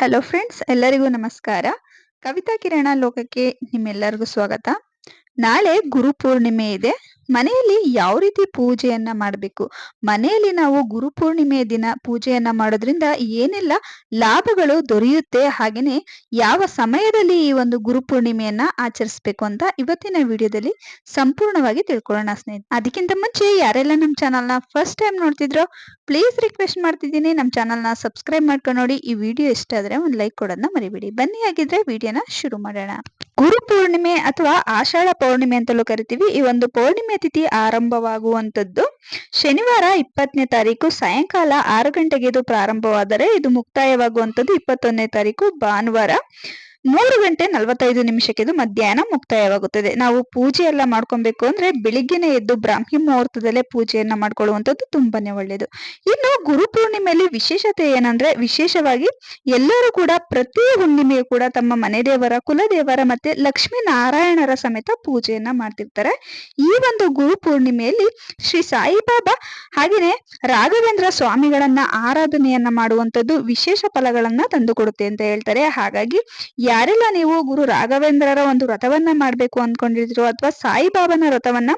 Hello friends ಎಲ್ಲರಿಗೂ ನಮಸ್ಕಾರ. ಕವಿತಾ ಕಿರಣ ಲೋಕಕ್ಕೆ ನಿಮ್ಮೆಲ್ಲರಿಗೂ ಸ್ವಾಗತ. ನಾಳೆ ಗುರು ಪೂರ್ಣಿಮೆ ಇದೆ. ಮನೆಯಲ್ಲಿ ಯಾವ ರೀತಿ ಪೂಜೆಯನ್ನ ಮಾಡಬೇಕು? ಮನೆಯಲ್ಲಿ ನಾವು ಗುರು ಪೂರ್ಣಿಮೆಯ ದಿನ ಪೂಜೆಯನ್ನ ಮಾಡೋದ್ರಿಂದ ಏನೆಲ್ಲ ಲಾಭಗಳು ದೊರೆಯುತ್ತೆ? ಹಾಗೇನೆ ಯಾವ ಸಮಯದಲ್ಲಿ ಈ ಒಂದು ಗುರು ಪೂರ್ಣಿಮೆಯನ್ನ ಆಚರಿಸಬೇಕು ಅಂತ ಇವತ್ತಿನ ವಿಡಿಯೋದಲ್ಲಿ ಸಂಪೂರ್ಣವಾಗಿ ತಿಳ್ಕೊಳ್ಳೋಣ ಸ್ನೇಹಿತ ಅದಕ್ಕಿಂತ ಮುಂಚೆ ಯಾರೆಲ್ಲ ನಮ್ಮ ಚಾನಲ್ನ ಫಸ್ಟ್ ಟೈಮ್ ನೋಡ್ತಿದ್ರೋ ಪ್ಲೀಸ್ ರಿಕ್ವೆಸ್ಟ್ ಮಾಡ್ತಿದ್ದೀನಿ. ನಮ್ಮ ಚಾನಲ್ನ ಸಬ್ಸ್ಕ್ರೈಬ್ ಮಾಡ್ಕೊಂಡು ನೋಡಿ. ಈ ವಿಡಿಯೋ ಇಷ್ಟ ಆದ್ರೆ ಒಂದು ಲೈಕ್ ಕೊಡೋದನ್ನ ಮರಿಬೇಡಿ. ಬನ್ನಿ ಹಾಗಿದ್ರೆ ವಿಡಿಯೋನ ಶುರು ಮಾಡೋಣ. ಗುರು ಪೂರ್ಣಿಮೆ ಅಥವಾ ಆಷಾಢ ಪೌರ್ಣಿಮೆ ಅಂತಲೂ ಕರಿತೀವಿ. ಈ ಒಂದು ಪೌರ್ಣಿಮೆ ತಿಥಿ ಆರಂಭವಾಗುವಂತದ್ದು ಶನಿವಾರ ಇಪ್ಪತ್ತನೇ ತಾರೀಕು, ಸಾಯಂಕಾಲ ಆರು ಗಂಟೆಗೆ ಇದು ಪ್ರಾರಂಭವಾದರೆ ಇದು ಮುಕ್ತಾಯವಾಗುವಂತದ್ದು ಇಪ್ಪತ್ತೊಂದನೇ ತಾರೀಕು, ಭಾನುವಾರ. ಮೂರು ಗಂಟೆ ನಲವತ್ತೈದು ನಿಮಿಷಕ್ಕೆ ಇದು ಮಧ್ಯಾಹ್ನ ಮುಕ್ತಾಯವಾಗುತ್ತದೆ. ನಾವು ಪೂಜೆ ಎಲ್ಲ ಮಾಡ್ಕೊಬೇಕು ಅಂದ್ರೆ ಬೆಳಿಗ್ಗೆನೆ ಎದ್ದು ಬ್ರಾಹ್ಮಿ ಮುಹೂರ್ತದಲ್ಲೇ ಪೂಜೆಯನ್ನ ಮಾಡ್ಕೊಳ್ಳುವಂಥದ್ದು ತುಂಬಾನೇ ಒಳ್ಳೆಯದು ಇನ್ನು ಗುರು ಪೂರ್ಣಿಮೆಯಲ್ಲಿ ವಿಶೇಷತೆ ಏನಂದ್ರೆ ವಿಶೇಷವಾಗಿ ಎಲ್ಲರೂ ಕೂಡ ಪ್ರತಿ ಹುಣ್ಣಿಮೆಯು ಕೂಡ ತಮ್ಮ ಮನೆ ದೇವರ ಕುಲದೇವರ ಮತ್ತೆ ಲಕ್ಷ್ಮೀ ನಾರಾಯಣರ ಸಮೇತ ಪೂಜೆಯನ್ನ ಮಾಡ್ತಿರ್ತಾರೆ. ಈ ಒಂದು ಗುರು ಪೂರ್ಣಿಮೆಯಲ್ಲಿ ಶ್ರೀ ಸಾಯಿಬಾಬಾ ಹಾಗೆಯೇ ರಾಘವೇಂದ್ರ ಸ್ವಾಮಿಗಳನ್ನ ಆರಾಧನೆಯನ್ನ ಮಾಡುವಂತದ್ದು ವಿಶೇಷ ಫಲಗಳನ್ನ ತಂದುಕೊಡುತ್ತೆ ಅಂತ ಹೇಳ್ತಾರೆ. ಹಾಗಾಗಿ ಯಾರೆಲ್ಲ ನೀವು ಗುರು ರಾಘವೇಂದ್ರರ ಒಂದು ವ್ರತವನ್ನ ಮಾಡ್ಬೇಕು ಅನ್ಕೊಂಡಿರ್ತೀರೋ ಅಥವಾ ಸಾಯಿಬಾಬಾನ ವ್ರತವನ್ನ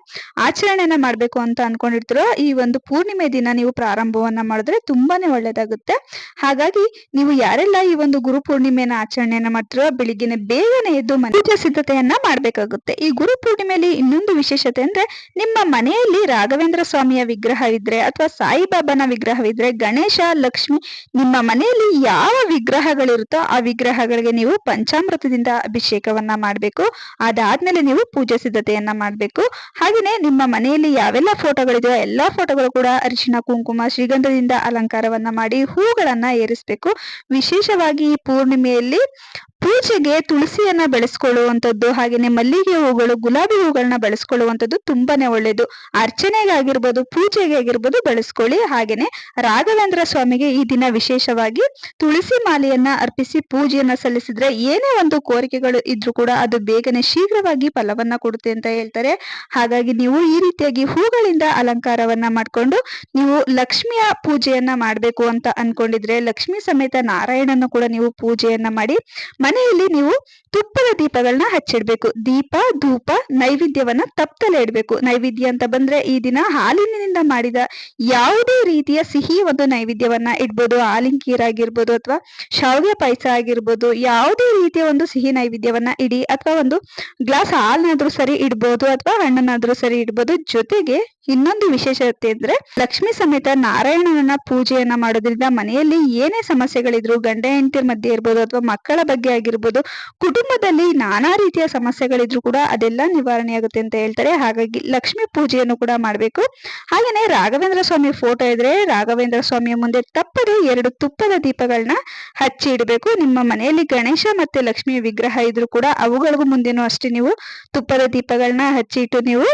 ಆಚರಣೆಯನ್ನ ಮಾಡ್ಬೇಕು ಅಂತ ಅನ್ಕೊಂಡಿರ್ತೀರೋ ಈ ಒಂದು ಪೂರ್ಣಿಮೆ ದಿನ ನೀವು ಪ್ರಾರಂಭವನ್ನ ಮಾಡಿದ್ರೆ ತುಂಬಾನೇ ಒಳ್ಳೇದಾಗುತ್ತೆ. ಹಾಗಾಗಿ ನೀವು ಯಾರೆಲ್ಲ ಈ ಒಂದು ಗುರು ಪೂರ್ಣಿಮೆಯನ್ನ ಆಚರಣೆಯನ್ನ ಮಾಡ್ತಿರೋ ಬೆಳಿಗ್ಗೆನೆ ಬೇಗನೆ ಎದ್ದು ಮನೆ ಸಿದ್ಧತೆಯನ್ನ ಮಾಡ್ಬೇಕಾಗುತ್ತೆ. ಈ ಗುರು ಪೂರ್ಣಿಮೆಯಲ್ಲಿ ಇನ್ನೊಂದು ವಿಶೇಷತೆ ಅಂದ್ರೆ ನಿಮ್ಮ ಮನೆಯಲ್ಲಿ ರಾಘವೇಂದ್ರ ಸ್ವಾಮಿಯ ವಿಗ್ರಹವಿದ್ರೆ ಅಥವಾ ಸಾಯಿಬಾಬಾನ ವಿಗ್ರಹವಿದ್ರೆ ಗಣೇಶ, ಲಕ್ಷ್ಮಿ ನಿಮ್ಮ ಮನೆಯಲ್ಲಿ ಯಾವ ವಿಗ್ರಹಗಳಿರುತ್ತೋ ಆ ವಿಗ್ರಹಗಳಿಗೆ ನೀವು ಪಂಚಾಮೃತದಿಂದ ಅಭಿಷೇಕವನ್ನ ಮಾಡಬೇಕು. ಅದಾದ್ಮೇಲೆ ನೀವು ಪೂಜೆ ಸಿದ್ಧತೆಯನ್ನ ಮಾಡಬೇಕು. ಹಾಗೆಯೇ ನಿಮ್ಮ ಮನೆಯಲ್ಲಿ ಯಾವೆಲ್ಲ ಫೋಟೋಗಳಿದೆಯೋ ಎಲ್ಲಾ ಫೋಟೋಗಳು ಕೂಡ ಅರಿಶಿನ ಕುಂಕುಮ, ಶ್ರೀಗಂಧದಿಂದ ಅಲಂಕಾರವನ್ನ ಮಾಡಿ ಹೂಗಳನ್ನ ಏರಿಸಬೇಕು. ವಿಶೇಷವಾಗಿ ಪೂರ್ಣಿಮೆಯಲ್ಲಿ ಪೂಜೆಗೆ ತುಳಸಿಯನ್ನ ಬೆಳೆಸ್ಕೊಳ್ಳುವಂಥದ್ದು ಹಾಗೆಯೇ ಮಲ್ಲಿಗೆ ಹೂಗಳು, ಗುಲಾಬಿ ಹೂಗಳನ್ನ ಬೆಳೆಸ್ಕೊಳ್ಳುವಂಥದ್ದು ತುಂಬಾನೇ ಒಳ್ಳೇದು. ಅರ್ಚನೆಗಾಗಿರ್ಬೋದು, ಪೂಜೆಗೆ ಆಗಿರ್ಬೋದು ಬೆಳೆಸ್ಕೊಳ್ಳಿ. ಹಾಗೇನೆ ರಾಘವೇಂದ್ರ ಸ್ವಾಮಿಗೆ ಈ ದಿನ ವಿಶೇಷವಾಗಿ ತುಳಸಿ ಮಾಲೆಯನ್ನ ಅರ್ಪಿಸಿ ಪೂಜೆಯನ್ನ ಸಲ್ಲಿಸಿದ್ರೆ ಏನೇ ಒಂದು ಕೋರಿಕೆಗಳು ಇದ್ರೂ ಕೂಡ ಅದು ಬೇಗನೆ ಶೀಘ್ರವಾಗಿ ಫಲವನ್ನ ಕೊಡುತ್ತೆ ಅಂತ ಹೇಳ್ತಾರೆ. ಹಾಗಾಗಿ ನೀವು ಈ ರೀತಿಯಾಗಿ ಹೂಗಳಿಂದ ಅಲಂಕಾರವನ್ನ ಮಾಡ್ಕೊಂಡು ನೀವು ಲಕ್ಷ್ಮಿಯ ಪೂಜೆಯನ್ನ ಮಾಡಬೇಕು ಅಂತ ಅನ್ಕೊಂಡಿದ್ರೆ ಲಕ್ಷ್ಮಿ ಸಮೇತ ನಾರಾಯಣನ್ನು ಕೂಡ ನೀವು ಪೂಜೆಯನ್ನ ಮಾಡಿ ಮನೆಯಲ್ಲಿ ನೀವು ತುಪ್ಪದ ದೀಪಗಳನ್ನ ಹಚ್ಚಿಡ್ಬೇಕು. ದೀಪ, ಧೂಪ, ನೈವೇದ್ಯವನ್ನ ತಪ್ಪದಲ್ಲೇ ಇಡ್ಬೇಕು. ನೈವೇದ್ಯ ಅಂತ ಬಂದ್ರೆ ಈ ದಿನ ಹಾಲಿನಿಂದ ಮಾಡಿದ ಯಾವುದೇ ರೀತಿಯ ಸಿಹಿ ಒಂದು ನೈವೇದ್ಯವನ್ನ ಇಡ್ಬೋದು. ಹಾಲಿನ ಕೀರ್ ಆಗಿರ್ಬೋದು ಅಥವಾ ಶಾವಿಗೆ ಪಾಯಸ ಆಗಿರ್ಬೋದು. ಯಾವುದೇ ರೀತಿಯ ಒಂದು ಸಿಹಿ ನೈವೇದ್ಯವನ್ನ ಇಡಿ ಅಥವಾ ಒಂದು ಗ್ಲಾಸ್ ಹಾಲನಾದ್ರೂ ಸರಿ ಇಡ್ಬೋದು ಅಥವಾ ಹಣ್ಣನ್ನಾದ್ರೂ ಸರಿ ಇಡ್ಬೋದು. ಜೊತೆಗೆ ಇನ್ನೊಂದು ವಿಶೇಷತೆ ಅಂದ್ರೆ ಲಕ್ಷ್ಮಿ ಸಮೇತ ನಾರಾಯಣನ ಪೂಜೆಯನ್ನ ಮಾಡೋದ್ರಿಂದ ಮನೆಯಲ್ಲಿ ಏನೇ ಸಮಸ್ಯೆಗಳಿದ್ರು ಗಂಡ ಹೆಂಡತಿ ಮಧ್ಯೆ ಇರ್ಬೋದು ಅಥವಾ ಮಕ್ಕಳ ಬಗ್ಗೆ ಆಗಿರ್ಬೋದು ಕುಟುಂಬದಲ್ಲಿ ನಾನಾ ರೀತಿಯ ಸಮಸ್ಯೆಗಳಿದ್ರು ಕೂಡ ಅದೆಲ್ಲ ನಿವಾರಣೆ ಆಗುತ್ತೆ ಅಂತ ಹೇಳ್ತಾರೆ. ಹಾಗಾಗಿ ಲಕ್ಷ್ಮಿ ಪೂಜೆಯನ್ನು ಕೂಡ ಮಾಡಬೇಕು. ಹಾಗೇನೆ ರಾಘವೇಂದ್ರ ಸ್ವಾಮಿ ಫೋಟೋ ಇದ್ರೆ ರಾಘವೇಂದ್ರ ಸ್ವಾಮಿಯ ಮುಂದೆ ತಪ್ಪದೆ ಎರಡು ತುಪ್ಪದ ದೀಪಗಳನ್ನ ಹಚ್ಚಿ ಇಡಬೇಕು. ನಿಮ್ಮ ಮನೆಯಲ್ಲಿ ಗಣೇಶ ಮತ್ತೆ ಲಕ್ಷ್ಮಿ ವಿಗ್ರಹ ಇದ್ರು ಕೂಡ ಅವುಗಳಿಗೂ ಮುಂದೆನೂ ಅಷ್ಟೇ ನೀವು ತುಪ್ಪದ ದೀಪಗಳನ್ನ ಹಚ್ಚಿಟ್ಟು ನೀವು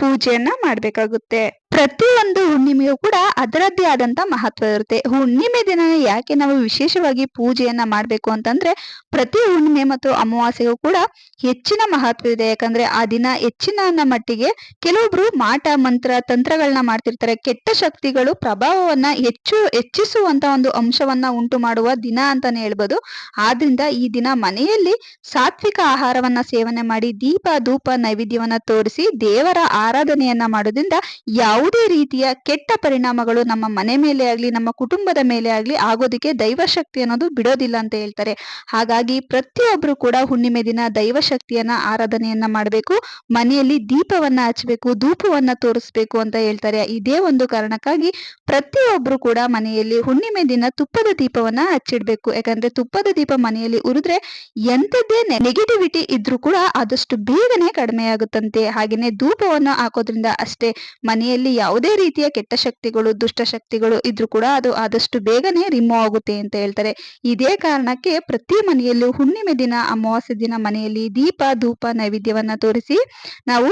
ಪೂಜೆಯನ್ನ ಮಾಡ್ಬೇಕಾಗುತ್ತೆ. ಪ್ರತಿಯೊಂದು ಹುಣ್ಣಿಮೆಯೂ ಕೂಡ ಅದರದ್ದೇ ಆದಂತ ಮಹತ್ವ ಇರುತ್ತೆ. ಹುಣ್ಣಿಮೆ ದಿನ ಯಾಕೆ ನಾವು ವಿಶೇಷವಾಗಿ ಪೂಜೆಯನ್ನ ಮಾಡ್ಬೇಕು ಅಂತಂದ್ರೆ ಪ್ರತಿ ಹುಣ್ಣಿಮೆ ಮತ್ತು ಅಮಾವಾಸ್ಯೆಗೂ ಕೂಡ ಹೆಚ್ಚಿನ ಮಹತ್ವ ಇದೆ. ಯಾಕಂದ್ರೆ ಆ ದಿನ ಹೆಚ್ಚಿನ ಮಟ್ಟಿಗೆ ಕೆಲವೊಬ್ರು ಮಾಟ, ಮಂತ್ರ ತಂತ್ರಗಳನ್ನ ಮಾಡ್ತಿರ್ತಾರೆ. ಕೆಟ್ಟ ಶಕ್ತಿಗಳು ಪ್ರಭಾವವನ್ನ ಹೆಚ್ಚು ಹೆಚ್ಚಿಸುವಂತ ಒಂದು ಅಂಶವನ್ನ ಉಂಟು ಮಾಡುವ ದಿನ ಅಂತಾನೆ ಹೇಳ್ಬೋದು. ಆದ್ರಿಂದ ಈ ದಿನ ಮನೆಯಲ್ಲಿ ಸಾತ್ವಿಕ ಆಹಾರವನ್ನ ಸೇವನೆ ಮಾಡಿ ದೀಪ, ಧೂಪ, ನೈವೇದ್ಯವನ್ನ ತೋರಿಸಿ ದೇವರ ಆರಾಧನೆಯನ್ನ ಮಾಡೋದ್ರಿಂದ ಯಾವುದೇ ರೀತಿಯ ಕೆಟ್ಟ ಪರಿಣಾಮಗಳು ನಮ್ಮ ಮನೆ ಮೇಲೆ ಆಗ್ಲಿ, ನಮ್ಮ ಕುಟುಂಬದ ಮೇಲೆ ಆಗ್ಲಿ ಆಗೋದಕ್ಕೆ ದೈವಶಕ್ತಿ ಅನ್ನೋದು ಬಿಡೋದಿಲ್ಲ ಅಂತ ಹೇಳ್ತಾರೆ. ಹಾಗಾಗಿ ಪ್ರತಿಯೊಬ್ರು ಕೂಡ ಹುಣ್ಣಿಮೆ ದಿನ ದೈವಶಕ್ತಿಯನ್ನ, ಆರಾಧನೆಯನ್ನ ಮಾಡಬೇಕು. ಮನೆಯಲ್ಲಿ ದೀಪವನ್ನ ಹಚ್ಚಬೇಕು ಧೂಪವನ್ನ ತೋರಿಸ್ಬೇಕು ಅಂತ ಹೇಳ್ತಾರೆ. ಇದೇ ಒಂದು ಕಾರಣಕ್ಕಾಗಿ ಪ್ರತಿಯೊಬ್ರು ಕೂಡ ಮನೆಯಲ್ಲಿ ಹುಣ್ಣಿಮೆ ದಿನ ತುಪ್ಪದ ದೀಪವನ್ನ ಹಚ್ಚಿಡ್ಬೇಕು. ಯಾಕಂದ್ರೆ ತುಪ್ಪದ ದೀಪ ಮನೆಯಲ್ಲಿ ಉರಿದ್ರೆ ಎಂಥದ್ದೇ ನೆಗೆಟಿವಿಟಿ ಇದ್ರೂ ಕೂಡ ಆದಷ್ಟು ಬೇಗನೆ ಕಡಿಮೆ ಆಗುತ್ತಂತೆ ಹಾಗೇನೆ ಧೂಪವನ್ನು ಹಾಕೋದ್ರಿಂದ ಅಷ್ಟೇ ಮನೆಯಲ್ಲಿ ಯಾವುದೇ ರೀತಿಯ ಕೆಟ್ಟ ಶಕ್ತಿಗಳು, ದುಷ್ಟ ಶಕ್ತಿಗಳು ಇದ್ರೂ ಕೂಡ ಅದು ಆದಷ್ಟು ಬೇಗನೆ ರಿಮೂವ್ ಆಗುತ್ತೆ ಅಂತ ಹೇಳ್ತಾರೆ. ಇದೇ ಕಾರಣಕ್ಕೆ ಪ್ರತಿ ಮನೆಯಲ್ಲೂ ಹುಣ್ಣಿಮೆ ದಿನ, ಅಮಾವಾಸ್ಯೆ ದಿನ ಮನೆಯಲ್ಲಿ ದೀಪ, ಧೂಪ, ನೈವೇದ್ಯವನ್ನ ತೋರಿಸಿ ನಾವು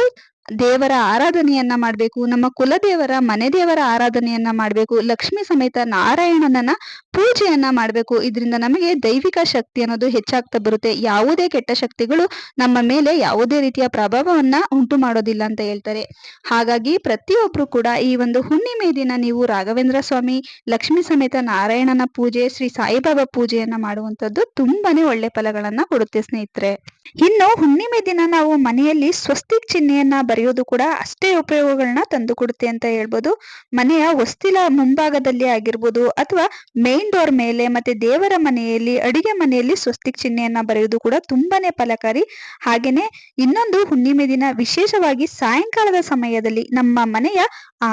ದೇವರ ಆರಾಧನೆಯನ್ನ ಮಾಡಬೇಕು, ನಮ್ಮ ಕುಲದೇವರ, ಮನೆ ದೇವರ ಆರಾಧನೆಯನ್ನ ಮಾಡಬೇಕು, ಲಕ್ಷ್ಮಿ ಸಮೇತ ನಾರಾಯಣನನ್ನ ಪೂಜೆಯನ್ನ ಮಾಡಬೇಕು. ಇದರಿಂದ ನಮಗೆ ದೈವಿಕ ಶಕ್ತಿ ಅನ್ನೋದು ಹೆಚ್ಚಾಗ್ತಾ ಬರುತ್ತೆ. ಯಾವುದೇ ಕೆಟ್ಟ ಶಕ್ತಿಗಳು ನಮ್ಮ ಮೇಲೆ ಯಾವುದೇ ರೀತಿಯ ಪ್ರಭಾವವನ್ನ ಉಂಟು ಮಾಡೋದಿಲ್ಲ ಅಂತ ಹೇಳ್ತಾರೆ. ಹಾಗಾಗಿ ಪ್ರತಿಯೊಬ್ರು ಕೂಡ ಈ ಒಂದು ಹುಣ್ಣಿಮೆ ದಿನ ನೀವು ರಾಘವೇಂದ್ರ ಸ್ವಾಮಿ, ಲಕ್ಷ್ಮಿ ಸಮೇತ ನಾರಾಯಣನ ಪೂಜೆ, ಶ್ರೀ ಸಾಯಿಬಾಬಾ ಪೂಜೆಯನ್ನ ಮಾಡುವಂತದ್ದು ತುಂಬಾನೇ ಒಳ್ಳೆ ಫಲಗಳನ್ನ ಕೊಡುತ್ತೆ ಸ್ನೇಹಿತರೆ. ಇನ್ನು ಹುಣ್ಣಿಮೆ ದಿನ ನಾವು ಮನೆಯಲ್ಲಿ ಸ್ವಸ್ತಿಕ್ ಚಿಹ್ನೆಯನ್ನ ಬರೆಯೋದು ಕೂಡ ಅಷ್ಟೇ ಉಪಯೋಗಗಳನ್ನ ತಂದು ಕೊಡುತ್ತೆ ಅಂತ ಹೇಳ್ಬೋದು. ಮನೆಯ ಹೊಸ್ತಿಲ ಮುಂಭಾಗದಲ್ಲಿ ಆಗಿರ್ಬೋದು ಅಥವಾ ಮೇನ್ ಡೋರ್ ಮೇಲೆ ಮತ್ತೆ ದೇವರ ಮನೆಯಲ್ಲಿ, ಅಡಿಗೆ ಮನೆಯಲ್ಲಿ ಸ್ವಸ್ತಿಕ್ ಚಿಹ್ನೆಯನ್ನ ಬರೆಯೋದು ಕೂಡ ತುಂಬಾನೇ ಫಲಕಾರಿ. ಹಾಗೇನೆ ಇನ್ನೊಂದು ಹುಣ್ಣಿಮೆ ದಿನ ವಿಶೇಷವಾಗಿ ಸಾಯಂಕಾಲದ ಸಮಯದಲ್ಲಿ ನಮ್ಮ ಮನೆಯ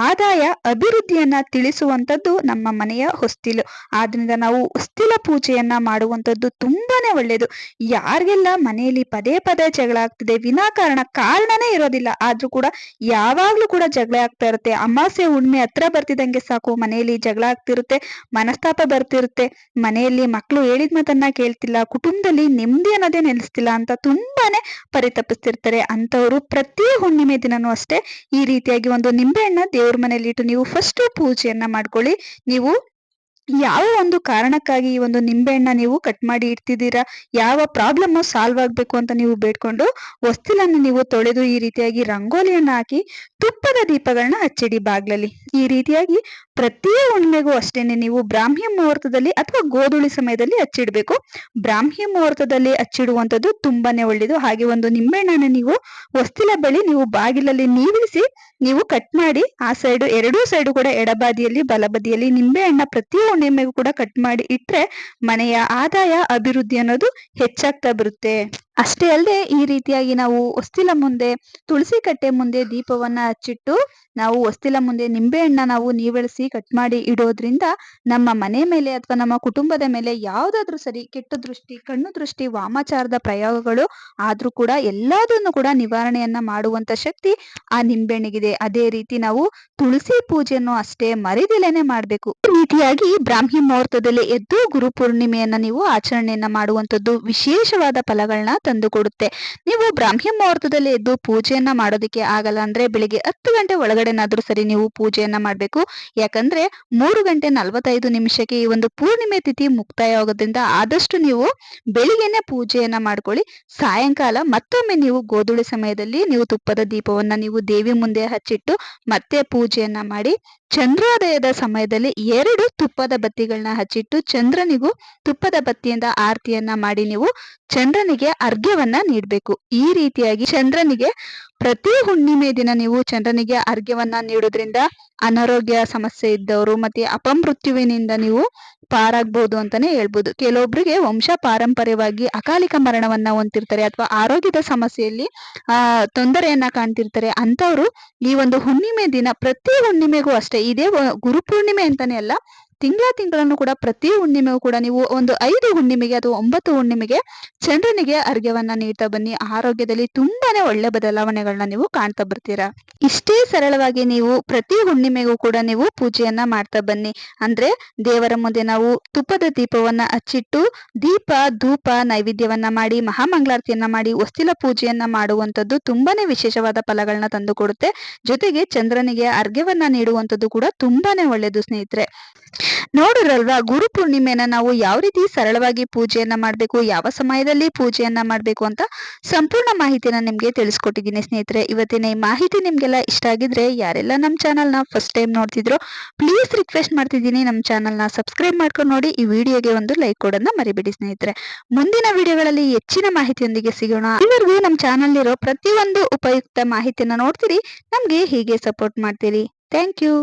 ಆದಾಯ ಅಭಿವೃದ್ಧಿಯನ್ನ ತಿಳಿಸುವಂತದ್ದು ನಮ್ಮ ಮನೆಯ ಹೊಸ್ತಿಲು. ಆದ್ರಿಂದ ನಾವು ಹೊಸ್ತಿಲ ಪೂಜೆಯನ್ನ ಮಾಡುವಂತದ್ದು ತುಂಬಾನೇ ಒಳ್ಳೇದು. ಯಾರಿಗೆಲ್ಲ ಮನೆಯಲ್ಲಿ ಪದೇ ಪದೇ ಜಗಳ ಆಗ್ತಿದೆ, ವಿನಾಕಾರಣ ಕಾರಣನೇ ಇರೋದಿಲ್ಲ. ಆದ್ರೂ ಕೂಡ ಯಾವಾಗ್ಲೂ ಕೂಡ ಜಗಳ ಆಗ್ತಾ ಇರುತ್ತೆ. ಅಮಾಸೆ ಹುಣ್ಣಿಮೆ ಹತ್ರ ಬರ್ತಿದಂಗೆ ಸಾಕು. ಮನೆಯಲ್ಲಿ ಜಗಳ ಆಗ್ತಿರುತ್ತೆ, ಮನಸ್ತಾಪ ಬರ್ತಿರುತ್ತೆ. ಮನೆಯಲ್ಲಿ ಮಕ್ಕಳು ಹೇಳಿದ ಮಾತನ್ನ ಕೇಳ್ತಿಲ್ಲ, ಕುಟುಂಬದಲ್ಲಿ ನೆಮ್ಮದಿ ಅನ್ನೋದೇ ನೆಲೆಸ್ತಿಲ್ಲ ಅಂತ ತುಂಬಾನೇ ಪರಿತಪಿಸ್ತಿರ್ತಾರೆ ಅಂತವರು ಪ್ರತಿ ಹುಣ್ಣಿಮೆ ದಿನನೂ ಅಷ್ಟೇ. ಈ ರೀತಿಯಾಗಿ ಒಂದು ನಿಂಬೆಹಣ್ಣ ದೇವ್ರ ಮನೆಯಲ್ಲಿ ಇಟ್ಟು ನೀವು ಫಸ್ಟ್ ಪೂಜೆಯನ್ನ ಮಾಡ್ಕೊಳ್ಳಿ. ನೀವು ಯಾವ ಒಂದು ಕಾರಣಕ್ಕಾಗಿ ಈ ಒಂದು ನಿಂಬೆಹಣ್ಣ ನೀವು ಕಟ್ ಮಾಡಿ ಇಡ್ತಿದ್ದೀರಾ? ಯಾವ ಪ್ರಾಬ್ಲಮ್ ಸಾಲ್ವ್ ಆಗ್ಬೇಕು ಅಂತ ನೀವು ಬೇಡ್ಕೊಂಡು ಹೊಸ್ತಿಲನ್ನು ನೀವು ತೊಳೆದು ಈ ರೀತಿಯಾಗಿ ರಂಗೋಲಿಯನ್ನ ಹಾಕಿ ತುಪ್ಪದ ದೀಪಗಳನ್ನ ಹಚ್ಚಿಡಿ ಬಾಗ್ಲಲ್ಲಿ. ಈ ರೀತಿಯಾಗಿ ಪ್ರತಿ ಹುಣ್ಣಿಮೆಗೂ ಅಷ್ಟೇನೆ ನೀವು ಬ್ರಾಹ್ಮಿ ಮುಹೂರ್ತದಲ್ಲಿ ಅಥವಾ ಗೋಧುಳಿ ಸಮಯದಲ್ಲಿ ಹಚ್ಚಿಡ್ಬೇಕು ಬ್ರಾಹ್ಮಿ ಮುಹೂರ್ತದಲ್ಲಿ ಹಚ್ಚಿಡುವಂಥದ್ದು ತುಂಬಾನೇ ಒಳ್ಳೆಯದು ಹಾಗೆ ಒಂದು ನಿಂಬೆಹಣ್ಣನ್ನು ನೀವು ಹೊಸ್ತಿಲ ಬಳಿ ನೀವು ಬಾಗಿಲಲ್ಲಿ ನೀವಿಳಿಸಿ ನೀವು ಕಟ್ ಮಾಡಿ ಆ ಸೈಡ್ ಎರಡೂ ಸೈಡು ಕೂಡ ಎಡಬದಿಯಲ್ಲಿ, ಬಲಬದಿಯಲ್ಲಿ ನಿಂಬೆ ಹಣ್ಣ ಪ್ರತಿ ಹುಣ್ಣಿಮೆಗೂ ಕೂಡ ಕಟ್ ಮಾಡಿ ಇಟ್ರೆ ಮನೆಯ ಆದಾಯ, ಅಭಿವೃದ್ಧಿ ಅನ್ನೋದು ಹೆಚ್ಚಾಗ್ತಾ ಬರುತ್ತೆ. ಅಷ್ಟೇ ಅಲ್ಲದೆ ಈ ರೀತಿಯಾಗಿ ನಾವು ಹೊಸ್ತಿಲ ಮುಂದೆ, ತುಳಸಿ ಕಟ್ಟೆ ಮುಂದೆ ದೀಪವನ್ನ ಹಚ್ಚಿಟ್ಟು ನಾವು ಹೊಸ್ತಿಲ ಮುಂದೆ ನಿಂಬೆಹಣ್ಣ ನಾವು ನೀವಳಿಸಿ ಕಟ್ ಮಾಡಿ ಇಡೋದ್ರಿಂದ ನಮ್ಮ ಮನೆ ಮೇಲೆ ಅಥವಾ ನಮ್ಮ ಕುಟುಂಬದ ಮೇಲೆ ಯಾವ್ದಾದ್ರು ಸರಿ ಕೆಟ್ಟ ದೃಷ್ಟಿ, ಕಣ್ಣು ದೃಷ್ಟಿ, ವಾಮಾಚಾರದ ಪ್ರಯೋಗಗಳು ಆದ್ರೂ ಕೂಡ ಎಲ್ಲದನ್ನು ಕೂಡ ನಿವಾರಣೆಯನ್ನ ಮಾಡುವಂತ ಶಕ್ತಿ ಆ ನಿಂಬೆಹಣ್ಣಿಗಿದೆ. ಅದೇ ರೀತಿ ನಾವು ತುಳಸಿ ಪೂಜೆಯನ್ನು ಅಷ್ಟೇ ಮರಿದಿಲೇನೆ ಮಾಡ್ಬೇಕು. ರೀತಿಯಾಗಿ ಬ್ರಾಹ್ಮಿ ಮುಹೂರ್ತದಲ್ಲಿ ಎದ್ದು ಗುರು ಪೂರ್ಣಿಮೆಯನ್ನ ನೀವು ಆಚರಣೆಯನ್ನ ಮಾಡುವಂತದ್ದು ವಿಶೇಷವಾದ ಫಲಗಳನ್ನ ತಂದು ಕೊಡುತ್ತೆ. ನೀವು ಬ್ರಾಹ್ಮಿ ಮುಹೂರ್ತದಲ್ಲಿ ಎದ್ದು ಪೂಜೆಯನ್ನ ಮಾಡೋದಕ್ಕೆ ಆಗಲ್ಲ ಅಂದ್ರೆ ಬೆಳಿಗ್ಗೆ ಹತ್ತು ಗಂಟೆ ಒಳಗಡೆನಾದ್ರೂ ಸರಿ ನೀವು ಪೂಜೆಯನ್ನ ಮಾಡ್ಬೇಕು. ಯಾಕಂದ್ರೆ ಮೂರು ಗಂಟೆ ನಲ್ವತ್ತೈದು ನಿಮಿಷಕ್ಕೆ ಈ ಒಂದು ಪೂರ್ಣಿಮೆ ತಿಥಿ ಮುಕ್ತಾಯ ಆಗೋದ್ರಿಂದ ಆದಷ್ಟು ನೀವು ಬೆಳಿಗ್ಗೆನೆ ಪೂಜೆಯನ್ನ ಮಾಡ್ಕೊಳ್ಳಿ. ಸಾಯಂಕಾಲ ಮತ್ತೊಮ್ಮೆ ನೀವು ಗೋಧುಳಿ ಸಮಯದಲ್ಲಿ ನೀವು ತುಪ್ಪದ ದೀಪವನ್ನ ನೀವು ದೇವಿ ಮುಂದೆ ಹಚ್ಚಿಟ್ಟು ಮತ್ತೆ ಪೂಜೆಯನ್ನ ಮಾಡಿ ಚಂದ್ರೋದಯದ ಸಮಯದಲ್ಲಿ ಎರಡು ತುಪ್ಪದ ಬತ್ತಿಗಳನ್ನ ಹಚ್ಚಿಟ್ಟು ಚಂದ್ರನಿಗೂ ತುಪ್ಪದ ಬತ್ತಿಯಿಂದ ಆರತಿಯನ್ನ ಮಾಡಿ ನೀವು ಚಂದ್ರನಿಗೆ ಅರ್ಘ್ಯವನ್ನ ನೀಡಬೇಕು. ಈ ರೀತಿಯಾಗಿ ಚಂದ್ರನಿಗೆ ಪ್ರತಿ ಹುಣ್ಣಿಮೆ ದಿನ ನೀವು ಚಂದ್ರನಿಗೆ ಅರ್ಘ್ಯವನ್ನ ನೀಡೋದ್ರಿಂದ ಅನಾರೋಗ್ಯ ಸಮಸ್ಯೆ ಇದ್ದವರು ಮತ್ತೆ ಅಪಮೃತ್ಯುವಿನಿಂದ ನೀವು ಪಾರಾಗ್ಬಹುದು ಅಂತಾನೆ ಹೇಳ್ಬೋದು. ಕೆಲವೊಬ್ಬರಿಗೆ ವಂಶ ಪಾರಂಪರ್ಯವಾಗಿ ಅಕಾಲಿಕ ಮರಣವನ್ನ ಹೊಂದಿರ್ತಾರೆ ಅಥವಾ ಆರೋಗ್ಯದ ಸಮಸ್ಯೆಯಲ್ಲಿ, ಆ, ತೊಂದರೆಯನ್ನ ಕಾಣ್ತಿರ್ತಾರೆ. ಅಂತವ್ರು ಈ ಒಂದು ಹುಣ್ಣಿಮೆ ದಿನ ಪ್ರತಿ ಹುಣ್ಣಿಮೆಗೂ ಅಷ್ಟೇ. ಇದೇ ಗುರುಪೂರ್ಣಿಮೆ ಅಂತಾನೆ ಅಲ್ಲ ತಿಂಗಳ ತಿಂಗಳನ್ನು ಕೂಡ ಪ್ರತಿ ಹುಣ್ಣಿಮೆಗೂ ಕೂಡ ನೀವು ಒಂದು ಐದು ಹುಣ್ಣಿಮೆಗೆ ಅಥವಾ ಒಂಬತ್ತು ಹುಣ್ಣಿಮೆಗೆ ಚಂದ್ರನಿಗೆ ಅರ್ಘ್ಯವನ್ನ ನೀಡ್ತಾ ಬನ್ನಿ. ಆರೋಗ್ಯದಲ್ಲಿ ತುಂಬಾನೇ ಒಳ್ಳೆ ಬದಲಾವಣೆಗಳನ್ನ ನೀವು ಕಾಣ್ತಾ ಬರ್ತೀರಾ. ಇಷ್ಟೇ ಸರಳವಾಗಿ ನೀವು ಪ್ರತಿ ಹುಣ್ಣಿಮೆಗೂ ಕೂಡ ನೀವು ಪೂಜೆಯನ್ನ ಮಾಡ್ತಾ ಬನ್ನಿ. ಅಂದ್ರೆ ದೇವರ ಮುಂದೆ ನಾವು ತುಪ್ಪದ ದೀಪವನ್ನ ಹಚ್ಚಿಟ್ಟು ದೀಪ, ಧೂಪ, ನೈವೇದ್ಯವನ್ನ ಮಾಡಿ, ಮಹಾಮಂಗಳಾರತಿಯನ್ನ ಮಾಡಿ, ಹೊಸ್ತಿಲ ಪೂಜೆಯನ್ನ ಮಾಡುವಂತದ್ದು ತುಂಬಾನೇ ವಿಶೇಷವಾದ ಫಲಗಳನ್ನ ತಂದು ಕೊಡುತ್ತೆ ಜೊತೆಗೆ ಚಂದ್ರನಿಗೆ ಅರ್ಘ್ಯವನ್ನ ನೀಡುವಂತದ್ದು ಕೂಡ ತುಂಬಾನೇ ಒಳ್ಳೇದು ಸ್ನೇಹಿತರೆ. ನೋಡಿರಲ್ವಾ, ಗುರು ಪೂರ್ಣಿಮೆನ ನಾವು ಯಾವ ರೀತಿ ಸರಳವಾಗಿ ಪೂಜೆಯನ್ನ ಮಾಡಬೇಕು, ಯಾವ ಸಮಯದಲ್ಲಿ ಪೂಜೆಯನ್ನ ಮಾಡಬೇಕು ಅಂತ ಸಂಪೂರ್ಣ ಮಾಹಿತಿನ ನಿಮ್ಗೆ ತಿಳಿಸ್ಕೊಟ್ಟಿದ್ದೀನಿ ಸ್ನೇಹಿತರೆ. ಇವತ್ತಿನ ಈ ಮಾಹಿತಿ ನಿಮ್ಗೆಲ್ಲ ಇಷ್ಟ ಆಗಿದ್ರೆ ಯಾರೆಲ್ಲ ನಮ್ಮ ಚಾನಲ್ನ ಫಸ್ಟ್ ಟೈಮ್ ನೋಡ್ತಿದ್ರು ಪ್ಲೀಸ್ ರಿಕ್ವೆಸ್ಟ್ ಮಾಡ್ತಿದ್ದೀನಿ ನಮ್ಮ ಚಾನಲ್ನ ಸಬ್ಸ್ಕ್ರೈಬ್ ಮಾಡ್ಕೊಂಡು ನೋಡಿ, ಈ ವಿಡಿಯೋಗೆ ಒಂದು ಲೈಕ್ ಕೊಡೋದನ್ನ ಮರಿಬೇಡಿ ಸ್ನೇಹಿತರೆ. ಮುಂದಿನ ವಿಡಿಯೋಗಳಲ್ಲಿ ಹೆಚ್ಚಿನ ಮಾಹಿತಿಯೊಂದಿಗೆ ಸಿಗೋಣ. ಇವರಿಗೂ ನಮ್ಮ ಇರೋ ಪ್ರತಿಯೊಂದು ಉಪಯುಕ್ತ ಮಾಹಿತಿಯನ್ನ ನೋಡ್ತೀರಿ, ನಮ್ಗೆ ಹೀಗೆ ಸಪೋರ್ಟ್ ಮಾಡ್ತೀರಿ. Thank you